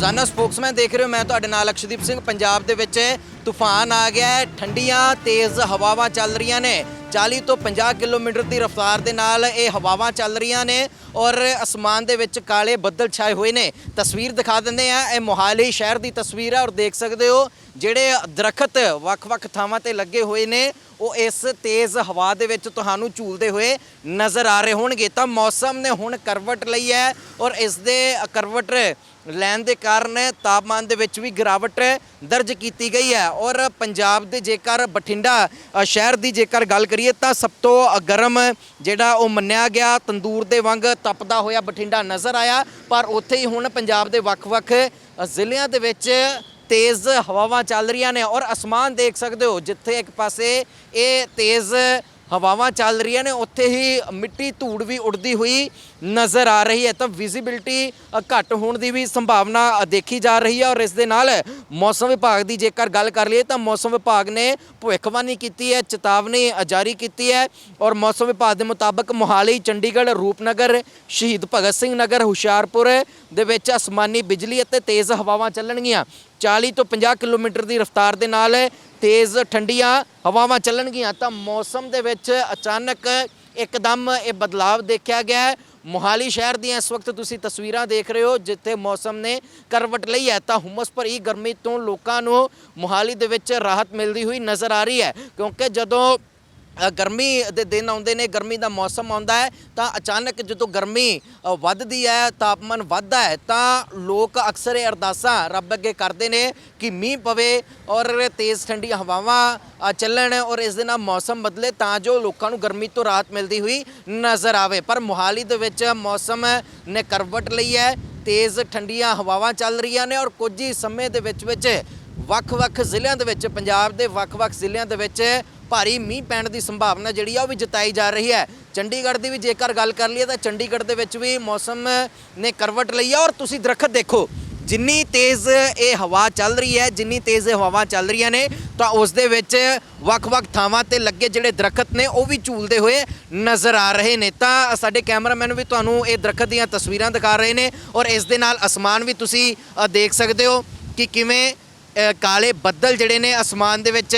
ਰੋਜ਼ਾਨਾ ਸਪੋਕਸਮੈਨ ਦੇਖ ਰਹੇ ਹੋ, ਮੈਂ ਤੁਹਾਡੇ ਨਾਲ ਅਕਸ਼ਦੀਪ ਸਿੰਘ। ਪੰਜਾਬ ਦੇ ਵਿੱਚ ਤੂਫਾਨ ਆ ਗਿਆ ਹੈ, ਠੰਡੀਆਂ, ਤੇਜ਼ ਹਵਾਵਾਂ ਚੱਲ ਰਹੀਆਂ ਨੇ। 40 ਤੋਂ 50 ਕਿਲੋਮੀਟਰ ਦੀ ਰਫ਼ਤਾਰ ਦੇ ਨਾਲ ਇਹ ਹਵਾਵਾਂ ਚੱਲ ਰਹੀਆਂ ਨੇ ਔਰ ਅਸਮਾਨ ਦੇ ਵਿੱਚ ਕਾਲੇ ਬੱਦਲ ਛਾਏ ਹੋਏ ਨੇ। ਤਸਵੀਰ ਦਿਖਾ ਦਿੰਦੇ ਆ ਇਹ ਮੋਹਾਲੀ ਸ਼ਹਿਰ ਦੀ ਤਸਵੀਰ ਹੈ ਔਰ ਦੇਖ ਸਕਦੇ ਹੋ, ਜਿਹੜੇ ਦਰਖਤ ਵੱਖ-ਵੱਖ ਥਾਵਾਂ ਤੇ ਲੱਗੇ ਹੋਏ ਨੇ ਉਹ ਇਸ ਤੇਜ਼ ਹਵਾ ਦੇ ਵਿੱਚ ਤੁਹਾਨੂੰ ਝੂਲਦੇ ਹੋਏ ਨਜ਼ਰ ਆ ਰਹੇ ਹੋਣਗੇ। ਤਾਂ ਮੌਸਮ ਨੇ ਹੁਣ ਕਰਵਟ ਲਈ ਹੈ ਔਰ ਇਸ ਦੇ ਕਰਵਟ ਲੈਣ ਦੇ ਕਾਰਨ ਤਾਪਮਾਨ ਦੇ ਵਿੱਚ ਵੀ ਗਿਰਾਵਟ ਦਰਜ ਕੀਤੀ ਗਈ ਹੈ। ਔਰ ਪੰਜਾਬ ਦੇ ਜੇਕਰ ਬਠਿੰਡਾ ਸ਼ਹਿਰ ਦੀ ਜੇਕਰ ਗੱਲ ਕਰੀਏ ਤਾਂ ਸਭ ਤੋਂ ਗਰਮ ਜਿਹੜਾ ਉਹ ਮੰਨਿਆ ਗਿਆ, ਤੰਦੂਰ ਦੇ ਵਾਂਗ ਤਪਦਾ ਹੋਇਆ ਬਠਿੰਡਾ ਨਜ਼ਰ ਆਇਆ। ਪਰ ਉੱਥੇ ਹੀ ਹੁਣ ਪੰਜਾਬ ਦੇ ਵੱਖ-ਵੱਖ ਜ਼ਿਲ੍ਹਿਆਂ ਦੇ ਵਿੱਚ ਤੇਜ਼ ਹਵਾਵਾਂ ਚੱਲ ਰਹੀਆਂ ਨੇ ਔਰ ਅਸਮਾਨ ਦੇਖ ਸਕਦੇ ਹੋ, ਜਿੱਥੇ ਇੱਕ ਪਾਸੇ ਇਹ ਤੇਜ਼ ਹਵਾਵਾਂ ਚੱਲ ਰਹੀਆਂ ਨੇ, ਉੱਥੇ ਹੀ ਮਿੱਟੀ ਧੂੜ ਵੀ ਉੱਡਦੀ ਹੋਈ ਨਜ਼ਰ ਆ ਰਹੀ ਹੈ। ਤਾਂ ਵਿਜ਼ਿਬਿਲਟੀ ਘੱਟ ਹੋਣ ਦੀ ਵੀ ਸੰਭਾਵਨਾ ਦੇਖੀ ਜਾ ਰਹੀ ਹੈ ਔਰ ਇਸ ਦੇ ਨਾਲ ਮੌਸਮ ਵਿਭਾਗ ਦੀ ਜੇਕਰ ਗੱਲ ਕਰ ਲਈਏ ਤਾਂ ਮੌਸਮ ਵਿਭਾਗ ਨੇ ਭਵਿੱਖਬਾਣੀ ਕੀਤੀ ਹੈ, ਚੇਤਾਵਨੀ ਜਾਰੀ ਕੀਤੀ ਹੈ ਔਰ ਮੌਸਮ ਵਿਭਾਗ ਦੇ ਮੁਤਾਬਕ ਮੋਹਾਲੀ, ਚੰਡੀਗੜ੍ਹ, ਰੂਪਨਗਰ, ਸ਼ਹੀਦ ਭਗਤ ਸਿੰਘ ਨਗਰ, ਹੁਸ਼ਿਆਰਪੁਰ ਦੇ ਵਿੱਚ ਅਸਮਾਨੀ ਬਿਜਲੀ ਅਤੇ ਤੇਜ਼ ਹਵਾਵਾਂ ਚੱਲਣਗੀਆਂ। 40 ਤੋਂ 50 ਕਿਲੋਮੀਟਰ ਦੀ ਰਫ਼ਤਾਰ ਦੇ ਨਾਲ ਤੇਜ਼ ਠੰਡੀਆਂ ਹਵਾਵਾਂ ਚੱਲਣਗੀਆਂ। ਤਾਂ ਮੌਸਮ ਦੇ ਵਿੱਚ ਅਚਾਨਕ ਇੱਕਦਮ ਇਹ ਬਦਲਾਵ ਦੇਖਿਆ ਗਿਆ ਹੈ। ਮੋਹਾਲੀ ਸ਼ਹਿਰ ਦੀਆਂ ਇਸ ਵਕਤ ਤੁਸੀਂ ਤਸਵੀਰਾਂ ਦੇਖ ਰਹੇ ਹੋ, ਜਿੱਥੇ ਮੌਸਮ ਨੇ ਕਰਵਟ ਲਈ ਹੈ। ਤਾਂ ਹੁਮਸ ਭਰੀ ਗਰਮੀ ਤੋਂ ਲੋਕਾਂ ਨੂੰ ਮੋਹਾਲੀ ਦੇ ਵਿੱਚ ਰਾਹਤ ਮਿਲਦੀ ਹੋਈ ਨਜ਼ਰ ਆ ਰਹੀ ਹੈ, ਕਿਉਂਕਿ ਜਦੋਂ ਗਰਮੀ ਦੇ ਦਿਨ ਆਉਂਦੇ ਨੇ, ਗਰਮੀ ਦਾ ਮੌਸਮ ਆਉਂਦਾ ਹੈ, ਤਾਂ ਅਚਾਨਕ ਜਦੋਂ ਗਰਮੀ ਵੱਧਦੀ ਹੈ, ਤਾਪਮਾਨ ਵੱਧਦਾ ਹੈ, ਤਾਂ ਲੋਕ ਅਕਸਰ ਇਹ ਅਰਦਾਸਾਂ ਰੱਬ ਅੱਗੇ ਕਰਦੇ ਨੇ ਕਿ ਮੀਂਹ ਪਵੇ ਔਰ ਤੇਜ਼ ਠੰਡੀਆਂ ਹਵਾਵਾਂ ਚੱਲਣ ਔਰ ਇਸ ਦੇ ਨਾਲ ਮੌਸਮ ਬਦਲੇ ਤਾਂ ਜੋ ਲੋਕਾਂ ਨੂੰ ਗਰਮੀ ਤੋਂ ਰਾਹਤ ਮਿਲਦੀ ਹੋਈ ਨਜ਼ਰ ਆਵੇ। ਪਰ ਮੋਹਾਲੀ ਦੇ ਵਿੱਚ ਮੌਸਮ ਨੇ ਕਰਵਟ ਲਈ ਹੈ, ਤੇਜ਼ ਠੰਡੀਆਂ ਹਵਾਵਾਂ ਚੱਲ ਰਹੀਆਂ ਨੇ ਔਰ ਕੁਝ ਹੀ ਸਮੇਂ ਦੇ ਵਿੱਚ ਵਿੱਚ ਵੱਖ-ਵੱਖ ਜ਼ਿਲ੍ਹਿਆਂ ਦੇ ਵਿੱਚ, ਪੰਜਾਬ ਦੇ ਵੱਖ-ਵੱਖ ਜ਼ਿਲ੍ਹਿਆਂ ਦੇ ਵਿੱਚ ਭਾਰੀ ਮੀਂਹ ਪੈਣ ਦੀ ਸੰਭਾਵਨਾ ਜਿਹੜੀ ਆ ਉਹ ਵੀ ਜਤਾਈ ਜਾ ਰਹੀ ਹੈ। ਚੰਡੀਗੜ੍ਹ ਦੀ ਵੀ ਜੇਕਰ ਗੱਲ ਕਰ ਲਈਏ ਤਾਂ ਚੰਡੀਗੜ੍ਹ ਦੇ ਵਿੱਚ ਵੀ ਮੌਸਮ ਨੇ ਕਰਵਟ ਲਈ ਆ ਔਰ ਤੁਸੀਂ ਦਰਖਤ ਦੇਖੋ, ਜਿੰਨੀ ਤੇਜ਼ ਇਹ ਹਵਾ ਚੱਲ ਰਹੀ ਹੈ, ਜਿੰਨੀ ਤੇਜ਼ ਇਹ ਹਵਾ ਚੱਲ ਰਹੀਆਂ ਨੇ, ਤਾਂ ਉਸ ਦੇ ਵਿੱਚ ਵੱਖ-ਵੱਖ ਥਾਵਾਂ ਤੇ ਲੱਗੇ ਜਿਹੜੇ ਦਰਖਤ ਨੇ ਉਹ ਵੀ ਝੂਲਦੇ ਹੋਏ ਨਜ਼ਰ ਆ ਰਹੇ ਨੇ। ਤਾਂ ਸਾਡੇ ਕੈਮਰਾਮੈਨ ਵੀ ਤੁਹਾਨੂੰ ਇਹ ਦਰਖਤ ਦੀਆਂ ਤਸਵੀਰਾਂ ਦਿਖਾ ਰਹੇ ਨੇ ਔਰ ਇਸ ਦੇ ਨਾਲ ਅਸਮਾਨ ਵੀ ਤੁਸੀਂ ਦੇਖ ਸਕਦੇ ਹੋ ਕਿ ਕਿਵੇਂ ਕਾਲੇ ਬੱਦਲ ਜਿਹੜੇ ਨੇ ਅਸਮਾਨ ਦੇ ਵਿੱਚ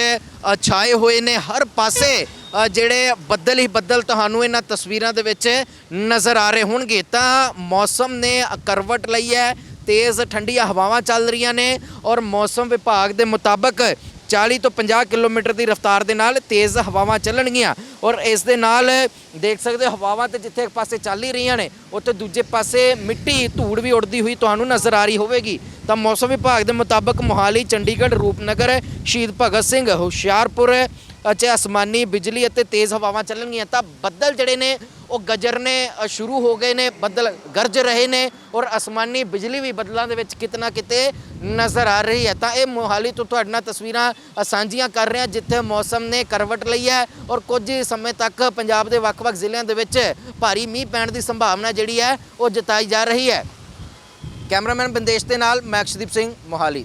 ਛਾਏ ਹੋਏ ਨੇ। ਹਰ ਪਾਸੇ ਜਿਹੜੇ ਬੱਦਲ ਹੀ ਬੱਦਲ ਤੁਹਾਨੂੰ ਇਹਨਾਂ ਤਸਵੀਰਾਂ ਦੇ ਵਿੱਚ ਨਜ਼ਰ ਆ ਰਹੇ ਹੋਣਗੇ। ਤਾਂ ਮੌਸਮ ਨੇ ਕਰਵਟ ਲਈ ਹੈ। ਤੇਜ਼ ਠੰਡੀਆਂ ਹਵਾਵਾਂ ਚੱਲ ਰਹੀਆਂ ਨੇ ਔਰ ਮੌਸਮ ਵਿਭਾਗ ਦੇ ਮੁਤਾਬਕ 40 ਤੋਂ 50 ਕਿਲੋਮੀਟਰ ਦੀ ਰਫ਼ਤਾਰ ਦੇ ਨਾਲ ਤੇਜ਼ ਹਵਾਵਾਂ ਚੱਲਣਗੀਆਂ। ਔਰ ਇਸ ਦੇ ਨਾਲ ਦੇਖ ਸਕਦੇ ਹੋ, ਹਵਾਵਾਂ ਤੇ ਜਿੱਥੇ ਇੱਕ ਪਾਸੇ ਚੱਲ ਹੀ ਰਹੀਆਂ ਨੇ, ਉੱਥੇ ਦੂਜੇ ਪਾਸੇ ਮਿੱਟੀ ਧੂੜ ਵੀ ਉੱਡਦੀ ਹੋਈ ਤੁਹਾਨੂੰ ਨਜ਼ਰ ਆ ਰਹੀ ਹੋਵੇਗੀ। ਤਾਂ ਮੌਸਮ ਵਿਭਾਗ ਦੇ ਮੁਤਾਬਕ ਮੋਹਾਲੀ ਚੰਡੀਗੜ੍ਹ ਰੂਪਨਗਰ ਸ਼ਹੀਦ ਭਗਤ ਸਿੰਘ ਹੁਸ਼ਿਆਰਪੁਰ ਅਤੇ ਅਸਮਾਨੀ ਬਿਜਲੀ ਅਤੇ ਤੇਜ਼ ਹਵਾਵਾਂ ਚੱਲਣਗੀਆਂ। ਤਾਂ ਬੱਦਲ ਜਿਹੜੇ ਨੇ ਉਹ ਗਜਰਨੇ ਅ, ਸ਼ੁਰੂ ਹੋ ਗਏ ਨੇ ਬੱਦਲ ਗਰਜ ਰਹੇ ਨੇ ਔਰ ਅਸਮਾਨੀ ਬਿਜਲੀ ਵੀ ਬੱਦਲਾਂ ਦੇ ਵਿੱਚ ਕਿਤਨਾ ਕਿਤੇ ਨਜ਼ਰ ਆ ਰਹੀ ਹੈ। ਤਾਂ ਇਹ ਮੋਹਾਲੀ ਤੋਂ ਤੁਹਾਡੇ ਨਾਲ ਤਸਵੀਰਾਂ ਸਾਂਝੀਆਂ ਕਰ ਰਹੇ ਹਾਂ ਜਿੱਥੇ ਮੌਸਮ ਨੇ ਕਰਵਟ ਲਈ ਹੈ ਔਰ ਕੁਝ ਸਮੇਂ ਤੱਕ ਪੰਜਾਬ ਦੇ ਵੱਖ-ਵੱਖ ਜ਼ਿਲ੍ਹਿਆਂ ਦੇ ਵਿੱਚ ਭਾਰੀ ਮੀਂਹ ਪੈਣ ਦੀ ਸੰਭਾਵਨਾ ਜਿਹੜੀ ਹੈ ਉਹ ਜਤਾਈ ਜਾ ਰਹੀ ਹੈ। ਕੈਮਰਾਮੈਨ ਬੰਦੇਸ਼ ਦੇ ਨਾਲ ਮੈਂ ਅਕਸ਼ਦੀਪ ਸਿੰਘ ਮੋਹਾਲੀ।